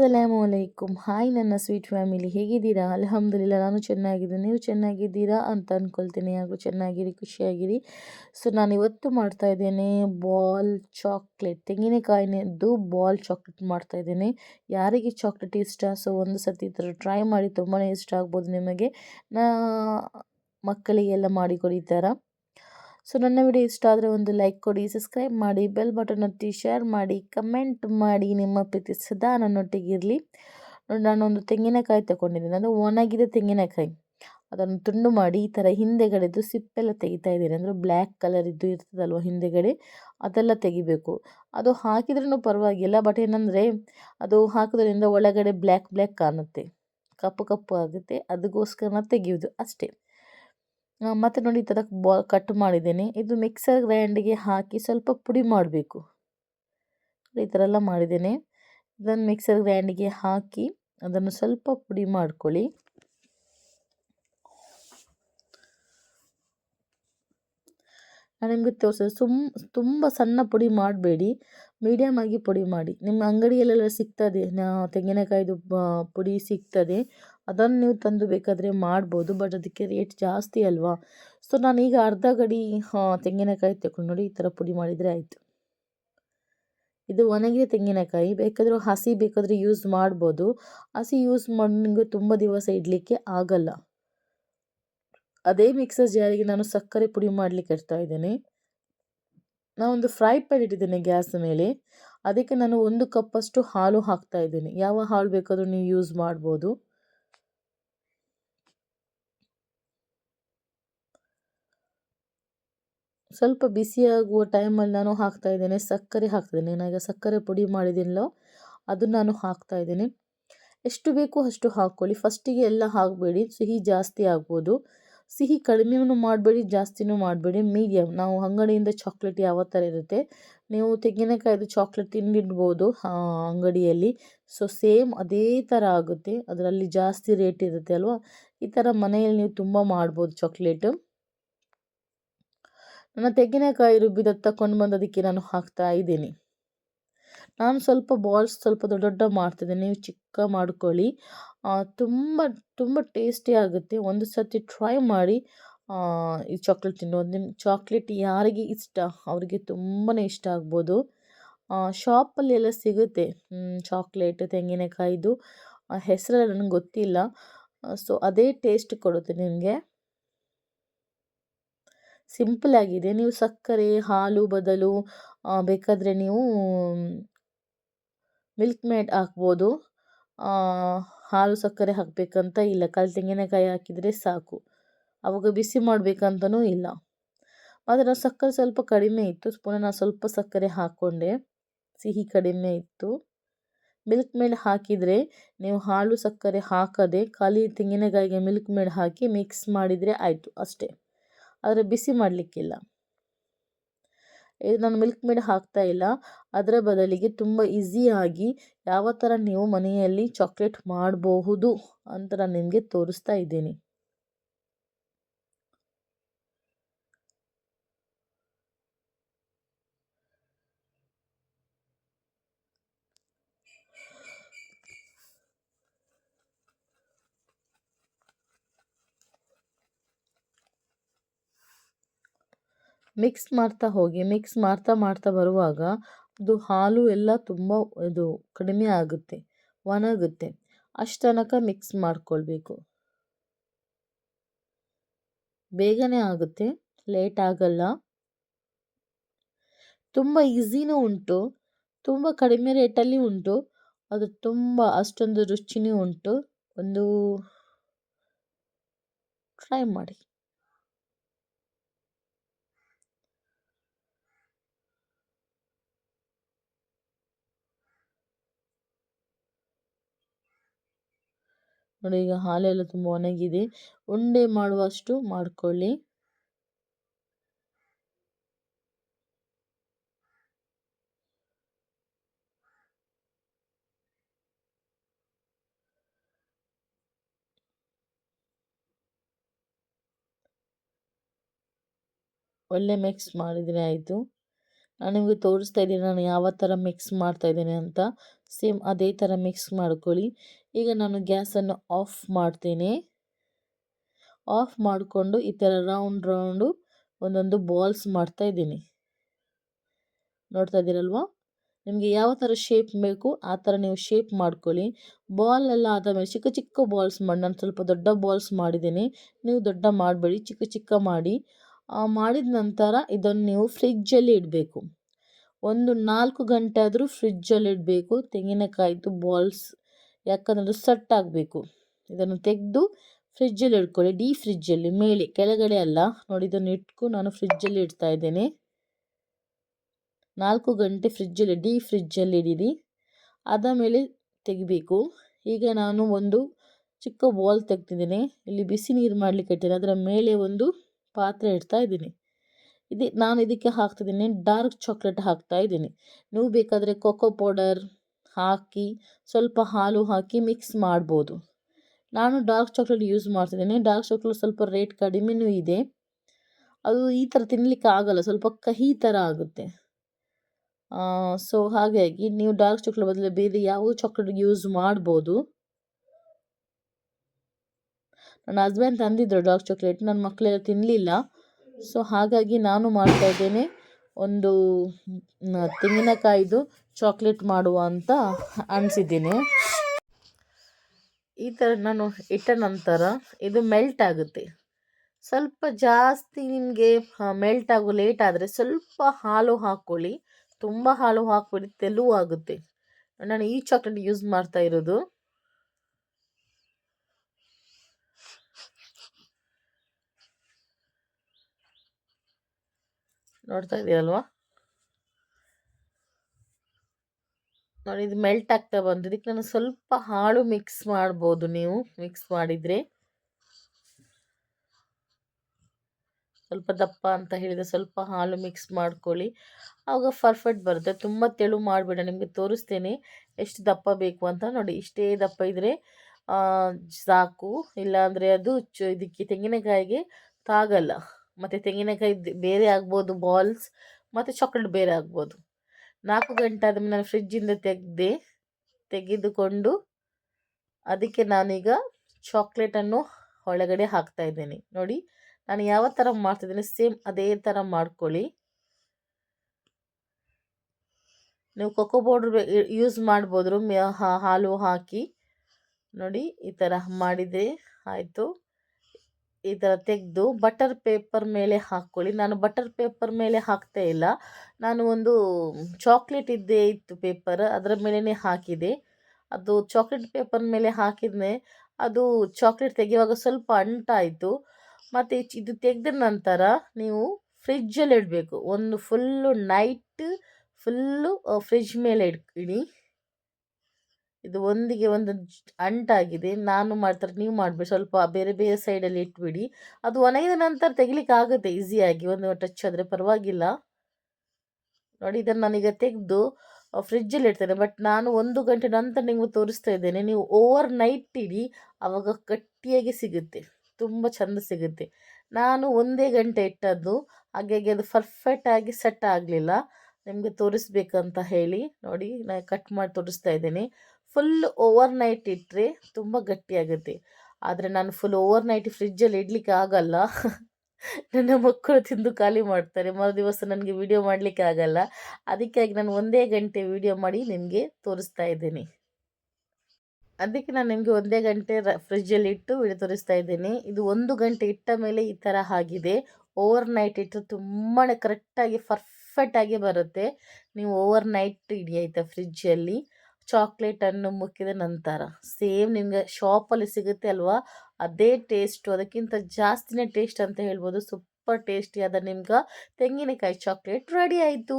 ಅಸ್ಸಲಾಮು ಅಲೈಕುಮ್ ಹಾಯ್ ನನ್ನ sweet family, ಹೇಗಿದ್ದೀರಾ? ಅಲ್ಹಮ್ದುಲಿಲ್ಲ, ನಾನು ಚೆನ್ನಾಗಿದ್ದೀನಿ. ನೀವು ಚೆನ್ನಾಗಿದ್ದೀರಾ ಅಂತ ಅಂದ್ಕೊಳ್ತೀನಿ ಹಾಗೂ ಚೆನ್ನಾಗಿರಿ, ಖುಷಿಯಾಗಿರಿ. ಸೊ, ನಾನು ಇವತ್ತು ಮಾಡ್ತಾ ಇದ್ದೇನೆ ಬಾಲ್ ಚಾಕ್ಲೇಟ್, ತೆಂಗಿನಕಾಯಿನದ್ದು ಬಾಲ್ ಚಾಕ್ಲೇಟ್ ಮಾಡ್ತಾ ಇದ್ದೇನೆ. ಯಾರಿಗೆ ಚಾಕ್ಲೇಟ್ ಇಷ್ಟ? ಸೊ, ಒಂದು ಸರ್ತಿ ಈ ಥರ ಟ್ರೈ ಮಾಡಿ ತುಂಬಾ ಇಷ್ಟ ಆಗ್ಬೋದು ನಿಮಗೆ. ನಾ ಮಕ್ಕಳಿಗೆಲ್ಲ ಮಾಡಿ ಕೊಡಿ ಸೊ ನನ್ನ ವಿಡಿಯೋ ಇಷ್ಟ ಆದರೆ ಒಂದು ಲೈಕ್ ಕೊಡಿ, ಸಬ್ಸ್ಕ್ರೈಬ್ ಮಾಡಿ, ಬೆಲ್ ಬಟನ್ ಒತ್ತಿ ಶೇರ್ ಮಾಡಿ, ಕಮೆಂಟ್ ಮಾಡಿ ನಿಮ್ಮ ಪ್ರೀತಿ ಸದಾ ನನ್ನೊಟ್ಟಿಗಿರಲಿ. ನಾನೊಂದು ತೆಂಗಿನಕಾಯಿ ತಗೊಂಡಿದ್ದೀನಿ. ಅಂದರೆ ಒಣಗಿದ ತೆಂಗಿನಕಾಯಿ. ಅದನ್ನು ತುಂಡು ಮಾಡಿ ಈ ಥರ ಹಿಂದೆಗಡೆದು ಸಿಪ್ಪೆಲ್ಲ ತೆಗಿತಾ ಇದ್ದೀನಿ. ಅಂದರೆ ಬ್ಲ್ಯಾಕ್ ಕಲರ್ ಇದ್ದು ಇರ್ತದಲ್ವ ಹಿಂದೆಗಡೆ? ಅದೆಲ್ಲ ತೆಗಿಬೇಕು. ಅದು ಹಾಕಿದ್ರೂ ಪರವಾಗಿಲ್ಲ, ಬಟ್ ಏನಂದರೆ ಅದು ಹಾಕೋದ್ರಿಂದ ಒಳಗಡೆ ಬ್ಲ್ಯಾಕ್ ಬ್ಲ್ಯಾಕ್ ಕಾಣುತ್ತೆ. ಕಪ್ಪು ಕಪ್ಪು ಆಗುತ್ತೆ. ಅದಕ್ಕೋಸ್ಕರ ತೆಗೆಯೋದು ಅಷ್ಟೇ. ಮತ್ತು ನೋಡಿ ಈ ಥರ ಬಾ ಕಟ್ ಮಾಡಿದ್ದೇನೆ. ಇದು ಮಿಕ್ಸರ್ ಗ್ರೈಂಡಿಗೆ ಹಾಕಿ ಸ್ವಲ್ಪ ಪುಡಿ ಮಾಡಬೇಕು. ಈ ಥರ ಎಲ್ಲ ಮಾಡಿದ್ದೇನೆ. ಇದನ್ನು ಮಿಕ್ಸರ್ ಗ್ರೈಂಡಿಗೆ ಹಾಕಿ ಅದನ್ನು ಸ್ವಲ್ಪ ಪುಡಿ ಮಾಡ್ಕೊಳ್ಳಿ. ನಾನು ನಿಮಗೆ ಸುಮ್, ತುಂಬ ಸಣ್ಣ ಪುಡಿ ಮಾಡಬೇಡಿ. ಮೀಡಿಯಮ್ ಆಗಿ ಪುಡಿ ಮಾಡಿ. ನಿಮ್ಮ ಅಂಗಡಿಯಲ್ಲೆಲ್ಲ ಸಿಗ್ತದೆ ತೆಂಗಿನಕಾಯಿದು ಪುಡಿ ಸಿಗ್ತದೆ. ಅದನ್ನು ನೀವು ತಂದು ಬೇಕಾದರೆ ಮಾಡ್ಬೋದು, ಬಟ್ ಅದಕ್ಕೆ ರೇಟ್ ಜಾಸ್ತಿ ಅಲ್ವಾ? ಸೊ, ನಾನೀಗ ಅರ್ಧ ಗಡಿ ತೆಂಗಿನಕಾಯಿ ತಗೊಂಡು ನೋಡಿ ಈ ಥರ ಪುಡಿ ಮಾಡಿದರೆ ಆಯಿತು. ಇದು ಒಣಗಿದ ತೆಂಗಿನಕಾಯಿ, ಬೇಕಾದರೂ ಹಸಿ, ಬೇಕಾದರೆ ಯೂಸ್ ಮಾಡ್ಬೋದು. ಹಸಿ ಯೂಸ್ ಮಾಡಿ, ನಿಮಗೆ ತುಂಬ ದಿವಸ ಇಡಲಿಕ್ಕೆ ಆಗಲ್ಲ. ಅದೇ ಮಿಕ್ಸರ್ ಜಾರಿಗೆ ನಾನು ಸಕ್ಕರೆ ಪುಡಿ ಮಾಡಲಿಕ್ಕೆ ಇಡ್ತಾ ಇದ್ದೇನೆ. ನಾನೊಂದು ಫ್ರೈ ಪ್ಯಾನ್ ಇಟ್ಟಿದ್ದೇನೆ ಗ್ಯಾಸ್ ಮೇಲೆ. ಅದಕ್ಕೆ ನಾನು ಒಂದು ಕಪ್ಪಷ್ಟು ಹಾಲು ಹಾಕ್ತಾ ಇದ್ದೇನೆ. ಯಾವ ಹಾಲು ಬೇಕಾದರೂ ನೀವು ಯೂಸ್ ಮಾಡ್ಬೋದು. ಸ್ವಲ್ಪ ಬಿಸಿಯಾಗುವ ಟೈಮಲ್ಲಿ ನಾನು ಹಾಕ್ತಾ ಇದ್ದೇನೆ. ಸಕ್ಕರೆ ಹಾಕ್ತೇನೆ ನಾನು ಸಕ್ಕರೆ ಪುಡಿ ಮಾಡಿದ್ದೀನಲ್ಲೋ ಅದನ್ನು ನಾನು ಹಾಕ್ತಾ ಇದ್ದೇನೆ. ಎಷ್ಟು ಬೇಕು ಅಷ್ಟು ಹಾಕ್ಕೊಳ್ಳಿ. ಫಸ್ಟಿಗೆ ಎಲ್ಲ ಹಾಕಬೇಡಿ. ಸಿಹಿ ಜಾಸ್ತಿ ಆಗ್ಬೋದು. ಸಿಹಿ ಕಡಿಮೆಯೂ ಮಾಡಬೇಡಿ, ಜಾಸ್ತಿನೂ ಮಾಡಬೇಡಿ. ಮೀಡಿಯಂ. ನಾವು ಅಂಗಡಿಯಿಂದ ಚಾಕ್ಲೇಟ್ ಯಾವ ಥರ ಇರುತ್ತೆ? ನೀವು ತೆಂಗಿನಕಾಯಿದು ಚಾಕ್ಲೇಟ್ ತಿಂದಿಡ್ಬೋದು ಅಂಗಡಿಯಲ್ಲಿ. ಸೊ ಸೇಮ್ ಅದೇ ಥರ ಆಗುತ್ತೆ. ಅದರಲ್ಲಿ ಜಾಸ್ತಿ ರೇಟ್ ಇರುತ್ತೆ ಅಲ್ವಾ? ಈ ಥರ ಮನೆಯಲ್ಲಿ ನೀವು ತುಂಬ ಮಾಡ್ಬೋದು ಚಾಕ್ಲೇಟು ನನ್ನ ತೆಂಗಿನಕಾಯಿ ರುಬ್ಬಿದ ತಕೊಂಡು ಬಂದದಕ್ಕೆ ನಾನು ಹಾಕ್ತಾ ಇದ್ದೀನಿ. ನಾನು ಸ್ವಲ್ಪ ಬಾಲ್ಸ್ ಸ್ವಲ್ಪ ದೊಡ್ಡ ದೊಡ್ಡ ಮಾಡ್ತಿದ್ದೇನೆ ನೀವು ಚಿಕ್ಕ ಮಾಡ್ಕೊಳ್ಳಿ. ತುಂಬ ತುಂಬ ಟೇಸ್ಟಿ ಆಗುತ್ತೆ. ಒಂದು ಸರ್ತಿ ಟ್ರೈ ಮಾಡಿ. ಈ ಚಾಕ್ಲೇಟ್ ತಿನ್ನೋದು ನಿಮ್ಮ ಚಾಕ್ಲೇಟ್ ಯಾರಿಗೆ ಇಷ್ಟ, ಅವರಿಗೆ ತುಂಬಾ ಇಷ್ಟ ಆಗ್ಬೋದು. ಶಾಪಲ್ಲಿ ಎಲ್ಲ ಸಿಗುತ್ತೆ. ಚಾಕ್ಲೇಟ್ ತೆಂಗಿನಕಾಯಿದು. ಹೆಸರೆಲ್ಲ ನನಗೆ ಗೊತ್ತಿಲ್ಲ. ಸೊ ಅದೇ ಟೇಸ್ಟ್ ಕೊಡುತ್ತೆ ನಿಮಗೆ. ಸಿಂಪಲ್ ಆಗಿದೆ. ನೀವು ಸಕ್ಕರೆ, ಹಾಲು, ಬದಲು ಬೇಕಾದರೆ ನೀವು ಮಿಲ್ಕ್ ಮೇಡ್ ಹಾಕ್ಬೋದು. ಹಾಲು ಸಕ್ಕರೆ ಹಾಕಬೇಕಂತ ಇಲ್ಲ. ಕಲ್ ತೆಂಗಿನಕಾಯಿ ಹಾಕಿದರೆ ಸಾಕು. ಅವಾಗ ಬಿಸಿ ಮಾಡಬೇಕಂತನೂ ಇಲ್ಲ. ಆದರೆ ಸಕ್ಕರೆ ಸ್ವಲ್ಪ ಕಡಿಮೆ ಇತ್ತು. ಪುನಃ ನಾನು ಸ್ವಲ್ಪ ಸಕ್ಕರೆ ಹಾಕ್ಕೊಂಡೆ ಸಿಹಿ ಕಡಿಮೆ ಇತ್ತು. ಮಿಲ್ಕ್ ಮೇಡ್ ಹಾಕಿದರೆ ನೀವು ಹಾಲು ಸಕ್ಕರೆ ಹಾಕದೆ ಖಾಲಿ ತೆಂಗಿನಕಾಯಿಗೆ ಮಿಲ್ಕ್ ಮೇಡ್ ಹಾಕಿ ಮಿಕ್ಸ್ ಮಾಡಿದರೆ ಆಯಿತು ಅಷ್ಟೇ. ಆದರೆ ಬಿಸಿ ಮಾಡಲಿಕ್ಕಿಲ್ಲ. ಇದು ನಾನು ಮಿಲ್ಕ್ ಮೇಡ್ ಹಾಕ್ತಾ ಇಲ್ಲ. ಅದರ ಬದಲಿಗೆ ತುಂಬ ಈಸಿಯಾಗಿ ಯಾವ ಥರ ನೀವು ಮನೆಯಲ್ಲಿ ಚಾಕ್ಲೇಟ್ ಮಾಡಬಹುದು ಅಂತ ನಾನು ನಿಮಗೆ ತೋರಿಸ್ತಾ ಇದ್ದೀನಿ. ಮಿಕ್ಸ್ ಮಾಡ್ತಾ ಹೋಗಿ ಮಿಕ್ಸ್ ಮಾಡ್ತಾ ಮಾಡ್ತಾ ಬರುವಾಗ ಅದು ಹಾಲು ಎಲ್ಲ ತುಂಬ ಇದು ಕಡಿಮೆ ಆಗುತ್ತೆ, ಒಣಗುತ್ತೆ. ಅಷ್ಟು ಮಿಕ್ಸ್ ಮಾಡಿಕೊಳ್ಬೇಕು. ಬೇಗನೆ ಆಗುತ್ತೆ ಲೇಟ್ ಆಗಲ್ಲ. ತುಂಬ ಈಸಿನೂ ಉಂಟು, ತುಂಬ ಕಡಿಮೆ ರೇಟಲ್ಲಿ ಉಂಟು, ಅದು ತುಂಬ ಅಷ್ಟೊಂದು ರುಚಿನೂ ಉಂಟು. ಒಂದು ಟ್ರೈ ಮಾಡಿ. ನೋಡಿ, ಈಗ ಹಾಲೆಲ್ಲ ತುಂಬ ಒಣಗಿದೆ. ಉಂಡೆ ಮಾಡುವಷ್ಟು ಮಾಡ್ಕೊಳ್ಳಿ. ಒಳ್ಳೆ ಮಿಕ್ಸ್ ಮಾಡಿದರೆ ಆಯಿತು. ನಾನು ನಿಮಗೆ ತೋರಿಸ್ತಾ ಇದ್ದೀನಿ, ನಾನು ಯಾವ ಥರ ಮಿಕ್ಸ್ ಮಾಡ್ತಾ ಇದ್ದೀನಿ ಅಂತ. ಸೇಮ್ ಅದೇ ಥರ ಮಿಕ್ಸ್ ಮಾಡ್ಕೊಳ್ಳಿ. ಈಗ ನಾನು ಗ್ಯಾಸನ್ನು ಆಫ್ ಮಾಡ್ತೀನಿ. ಆಫ್ ಮಾಡಿಕೊಂಡು ಈ ಥರ ರೌಂಡ್ ರೌಂಡು ಒಂದೊಂದು ಬಾಲ್ಸ್ ಮಾಡ್ತಾ ಇದ್ದೀನಿ. ನೋಡ್ತಾ ಇದ್ದೀರಲ್ವಾ? ನಿಮಗೆ ಯಾವ ಥರ ಶೇಪ್ ಬೇಕು, ಆ ಥರ ನೀವು ಶೇಪ್ ಮಾಡ್ಕೊಳ್ಳಿ. ಬಾಲ್ ಎಲ್ಲ ಆದ ಮೇಲೆ ಚಿಕ್ಕ ಚಿಕ್ಕ ಬಾಲ್ಸ್ ಮಾಡಿ, ನಾನು ಸ್ವಲ್ಪ ದೊಡ್ಡ ಬಾಲ್ಸ್ ಮಾಡಿದ್ದೀನಿ. ನೀವು ದೊಡ್ಡ ಮಾಡಬೇಡಿ, ಚಿಕ್ಕ ಚಿಕ್ಕ ಮಾಡಿ. ಮಾಡಿದ ನಂತರ ಇದನ್ನು ನೀವು ಫ್ರಿಜ್ಜಲ್ಲಿ ಇಡಬೇಕು. ಒಂದು ನಾಲ್ಕು ಗಂಟೆ ಆದರೂ ಫ್ರಿಜ್ಜಲ್ಲಿ ಇಡಬೇಕು. ತೆಂಗಿನಕಾಯಿದು ಬಾಲ್ಸ್ ಯಾಕಂದರೆ ಅದು ಸಟ್ ಆಗಬೇಕು. ಇದನ್ನು ತೆಗೆದು ಫ್ರಿಜ್ಜಲ್ಲಿ ಇಟ್ಕೊಳ್ಳಿ. ಡೀ ಫ್ರಿಜ್ಜಲ್ಲಿ ಮೇಲೆ, ಕೆಳಗಡೆ ಅಲ್ಲ. ನೋಡಿ, ಇದನ್ನು ಇಟ್ಕೊ, ನಾನು ಫ್ರಿಜ್ಜಲ್ಲಿ ಇಡ್ತಾ ಇದ್ದೇನೆ. ನಾಲ್ಕು ಗಂಟೆ ಫ್ರಿಜ್ಜಲ್ಲಿ ಡೀ ಫ್ರಿಜ್ಜಲ್ಲಿ ಇಡೀರಿ. ಅದ ಮೇಲೆ ತೆಗಿಬೇಕು. ಈಗ ನಾನು ಒಂದು ಚಿಕ್ಕ ಬಾಲ್ ತೆಗ್ದಿದ್ದೀನಿ. ಇಲ್ಲಿ ಬಿಸಿ ನೀರು ಮಾಡಲಿಕ್ಕೆ ಇಟ್ಟಿದ್ದೀನಿ ಅದರ ಮೇಲೆ ಒಂದು ಪಾತ್ರೆ ಇಡ್ತಾ ಇದ್ದೀನಿ. ಇದು, ನಾನು ಇದಕ್ಕೆ ಹಾಕ್ತಿದ್ದೀನಿ. ಡಾರ್ಕ್ ಚಾಕ್ಲೇಟ್ ಹಾಕ್ತಾ ಇದ್ದೀನಿ. ನೀವು ಬೇಕಾದರೆ ಕೊಕೋ ಪೌಡರ್ ಹಾಕಿ, ಸ್ವಲ್ಪ ಹಾಲು ಹಾಕಿ ಮಿಕ್ಸ್ ಮಾಡ್ಬೋದು. ನಾನು ಡಾರ್ಕ್ ಚಾಕ್ಲೇಟ್ ಯೂಸ್ ಮಾಡ್ತಿದ್ದೇನೆ. ಡಾರ್ಕ್ ಚಾಕ್ಲೇಟ್ ಸ್ವಲ್ಪ ರೇಟ್ ಕಡಿಮೆನೂ ಇದೆ. ಅದು ಈ ಥರ ತಿನ್ನಲಿಕ್ಕೆ ಆಗಲ್ಲ. ಸ್ವಲ್ಪ ಕಹಿ ಥರ ಆಗುತ್ತೆ. ಸೊ ಹಾಗಾಗಿ ನೀವು ಡಾರ್ಕ್ ಚಾಕ್ಲೇಟ್ ಬದಲು ಬೇರೆ ಯಾವ ಚಾಕ್ಲೇಟ್ ಯೂಸ್ ಮಾಡ್ಬೋದು. ನನ್ನ ಹಸ್ಬೆಂಡ್ ತಂದಿದ್ದರು ಡಾರ್ಕ್ ಚಾಕ್ಲೇಟ್ ನನ್ನ ಮಕ್ಕಳೆಲ್ಲ ತಿನ್ನಲಿಲ್ಲ ಸೊ ಹಾಗಾಗಿ ನಾನು ಮಾಡ್ತಾ ಇದ್ದೇನೆ. ಒಂದು ತೆಂಗಿನಕಾಯಿದು ಚಾಕ್ಲೇಟ್ ಮಾಡುವ ಅಂತ ಅನಿಸಿದ್ದೀನಿ. ಈ ಥರ ನಾನು ಇಟ್ಟ ನಂತರ ಇದು ಮೆಲ್ಟ್ ಆಗುತ್ತೆ. ಸ್ವಲ್ಪ ಜಾಸ್ತಿ ನಿಮಗೆ ಮೆಲ್ಟ್ ಆಗೋ ಲೇಟ್ ಆದರೆ ಸ್ವಲ್ಪ ಹಾಲು ಹಾಕ್ಕೊಳ್ಳಿ. ತುಂಬ ಹಾಲು ಹಾಕ್ಬಿಡಿ ತೆಲುವು ಆಗುತ್ತೆ ನಾನು ಈ ಚಾಕ್ಲೇಟ್ ಯೂಸ್ ಮಾಡ್ತಾ ಇರೋದು. ನೋಡ್ತಾ ಇದೆಯಲ್ವಾ ನೋಡಿ, ಇದು ಮೆಲ್ಟ್ ಆಗ್ತಾ ಬಂತು ಇದಕ್ಕೆ ನಾನು ಸ್ವಲ್ಪ ಹಾಳು ಮಿಕ್ಸ್ ಮಾಡ್ಬೋದು ನೀವು ಮಿಕ್ಸ್ ಮಾಡಿದರೆ. ಸ್ವಲ್ಪ ದಪ್ಪ ಅಂತ ಹೇಳಿದರೆ ಸ್ವಲ್ಪ ಹಾಲು ಮಿಕ್ಸ್ ಮಾಡ್ಕೊಳ್ಳಿ. ಆವಾಗ ಪರ್ಫೆಕ್ಟ್ ಬರುತ್ತೆ. ತುಂಬ ತೆಳು ಮಾಡಬೇಡ, ನಿಮಗೆ ತೋರಿಸ್ತೇನೆ ಎಷ್ಟು ದಪ್ಪ ಬೇಕು ಅಂತ. ನೋಡಿ, ಇಷ್ಟೇ ದಪ್ಪ ಇದ್ದರೆ ಸಾಕು. ಇಲ್ಲಾಂದರೆ ಅದು ಚು, ಇದಕ್ಕೆ ತೆಂಗಿನಕಾಯಿಗೆ ತಾಗಲ್ಲ. ಮತ್ತು ತೆಂಗಿನಕಾಯಿ ಬೇರೆ ಆಗ್ಬೋದು ಬಾಲ್ಸ್ ಮತ್ತು ಚಾಕ್ಲೇಟ್ ಬೇರೆ ಆಗ್ಬೋದು. ನಾಲ್ಕು ಗಂಟೆ ಆದಮೇಲೆ ನಾನು ಫ್ರಿಜ್ಜಿಂದ ತೆಗೆದೆ, ತೆಗೆದುಕೊಂಡು ಅದಕ್ಕೆ ನಾನೀಗ ಚಾಕ್ಲೇಟನ್ನು ಒಳಗಡೆ ಹಾಕ್ತಾ ಇದ್ದೇನೆ. ನೋಡಿ, ನಾನು ಯಾವ ಥರ ಮಾಡ್ತಿದ್ದೀನಿ ಸೇಮ್ ಅದೇ ಥರ ಮಾಡ್ಕೊಳ್ಳಿ. ನೀವು ಕೊಕೋ ಪೌಡ್ರ್ ಯೂಸ್ ಮಾಡ್ಬೋದ್ರು ಹಾಲು ಹಾಕಿ ನೋಡಿ, ಈ ಥರ ಮಾಡಿದರೆ ಆಯಿತು. ಈ ಥರ ತೆಗೆದು ಬಟರ್ ಪೇಪರ್ ಮೇಲೆ ಹಾಕ್ಕೊಳ್ಳಿ. ನಾನು ಬಟರ್ ಪೇಪರ್ ಮೇಲೆ ಹಾಕ್ತಾ ಇಲ್ಲ. ನಾನು ಒಂದು ಚಾಕ್ಲೇಟ್ ಇದ್ದೇ ಇತ್ತು ಪೇಪರ್ ಅದರ ಮೇಲೇ ಹಾಕಿದೆ. ಅದು ಚಾಕ್ಲೇಟ್ ಪೇಪರ್ ಮೇಲೆ ಹಾಕಿದ್ನೆ, ಅದು ಚಾಕ್ಲೇಟ್ ತೆಗೆಯುವಾಗ ಸ್ವಲ್ಪ ಅಂಟಾಯಿತು. ಮತ್ತು ಇದು ತೆಗೆದ ನಂತರ ನೀವು ಫ್ರಿಜ್ಜಲ್ಲಿ ಇಡಬೇಕು. ಒಂದು ಫುಲ್ಲು ನೈಟ್ ಫುಲ್ಲು ಫ್ರಿಜ್ ಮೇಲೆ ಇಡಿ ಇದು ಒಂದಿಗೆ ಒಂದು ಅಂಟಾಗಿದೆ. ನಾನು ಮಾಡ್ತಾರೆ, ನೀವು ಮಾಡಬೇಡಿ. ಸ್ವಲ್ಪ ಬೇರೆ ಬೇರೆ ಸೈಡಲ್ಲಿ ಇಟ್ಬಿಡಿ. ಅದು ಒಣಗಿದ ನಂತರ ತೆಗಿಲಿಕ್ಕೆ ಆಗುತ್ತೆ ಈಸಿಯಾಗಿ ಒಂದು ಟಚ್ ಆದರೆ ಪರವಾಗಿಲ್ಲ. ನೋಡಿ, ಇದನ್ನು ನಾನೀಗ ತೆಗೆದು ಫ್ರಿಜ್ಜಲ್ಲಿ ಇಡ್ತೇನೆ. ಬಟ್ ನಾನು ಒಂದು ಗಂಟೆ ನಂತರ ನಿಮಗೆ ತೋರಿಸ್ತಾ ಇದ್ದೇನೆ. ನೀವು ಓವರ್ ನೈಟ್ ಇಡಿ ಆವಾಗ ಗಟ್ಟಿಯಾಗಿ ಸಿಗುತ್ತೆ. ತುಂಬ ಚೆಂದ ಸಿಗುತ್ತೆ. ನಾನು ಒಂದೇ ಗಂಟೆ ಇಟ್ಟದ್ದು. ಹಾಗಾಗಿ ಅದು ಪರ್ಫೆಕ್ಟಾಗಿ ಸೆಟ್ ಆಗಲಿಲ್ಲ. ನಿಮಗೆ ತೋರಿಸ್ಬೇಕಂತ ಹೇಳಿ. ನೋಡಿ ನಾನು ಕಟ್ ಮಾಡಿ ತೋರಿಸ್ತಾ ಇದ್ದೀನಿ. ಫುಲ್ ಓವರ್ ನೈಟ್ ಇಟ್ಟರೆ ತುಂಬ ಗಟ್ಟಿಯಾಗುತ್ತೆ. ಆದರೆ ನಾನು ಫುಲ್ ಓವರ್ ನೈಟ್ ಫ್ರಿಜ್ಜಲ್ಲಿ ಇಡಲಿಕ್ಕೆ ಆಗಲ್ಲ. ನನ್ನ ಮಕ್ಕಳು ತಿಂದು ಖಾಲಿ ಮಾಡ್ತಾರೆ. ಮರು ದಿವಸ ನನಗೆ ವಿಡಿಯೋ ಮಾಡಲಿಕ್ಕೆ ಆಗಲ್ಲ. ಅದಕ್ಕಾಗಿ ನಾನು ಒಂದೇ ಗಂಟೆ ವಿಡಿಯೋ ಮಾಡಿ ನಿಮಗೆ ತೋರಿಸ್ತಾ ಇದ್ದೀನಿ. ಅದಕ್ಕೆ ನಾನು ನಿಮಗೆ ಒಂದೇ ಗಂಟೆ ರ ಫ್ರಿಜ್ಜಲ್ಲಿ ಇಟ್ಟು ವಿಡಿಯೋ ತೋರಿಸ್ತಾ ಇದ್ದೀನಿ. ಇದು ಒಂದು ಗಂಟೆ ಇಟ್ಟ ಮೇಲೆ ಈ ಥರ ಆಗಿದೆ. ಓವರ್ ನೈಟ್ ಇಟ್ಟು ತುಂಬಾ ಕರೆಕ್ಟಾಗಿ ಪರ್ಫೆಕ್ಟಾಗಿ ಬರುತ್ತೆ. ನೀವು ಓವರ್ ನೈಟ್ ಇಡಿ ಆಯಿತಾ ಫ್ರಿಜ್ಜಲ್ಲಿ ಚಾಕ್ಲೇಟನ್ನು ಮುಕ್ಕಿದ ನಂತರ ಸೇಮ್ ನಿಮಗೆ ಶಾಪಲ್ಲಿ ಸಿಗುತ್ತೆ ಅಲ್ವಾ? ಅದೇ ಟೇಸ್ಟು, ಅದಕ್ಕಿಂತ ಜಾಸ್ತಿನೇ ಟೇಸ್ಟ್ ಅಂತ ಹೇಳ್ಬೋದು. ಸೂಪರ್ ಟೇಸ್ಟಿಯಾದ ನಿಮ್ಗೆ ತೆಂಗಿನಕಾಯಿ ಚಾಕ್ಲೇಟ್ ರೆಡಿ ಆಯಿತು.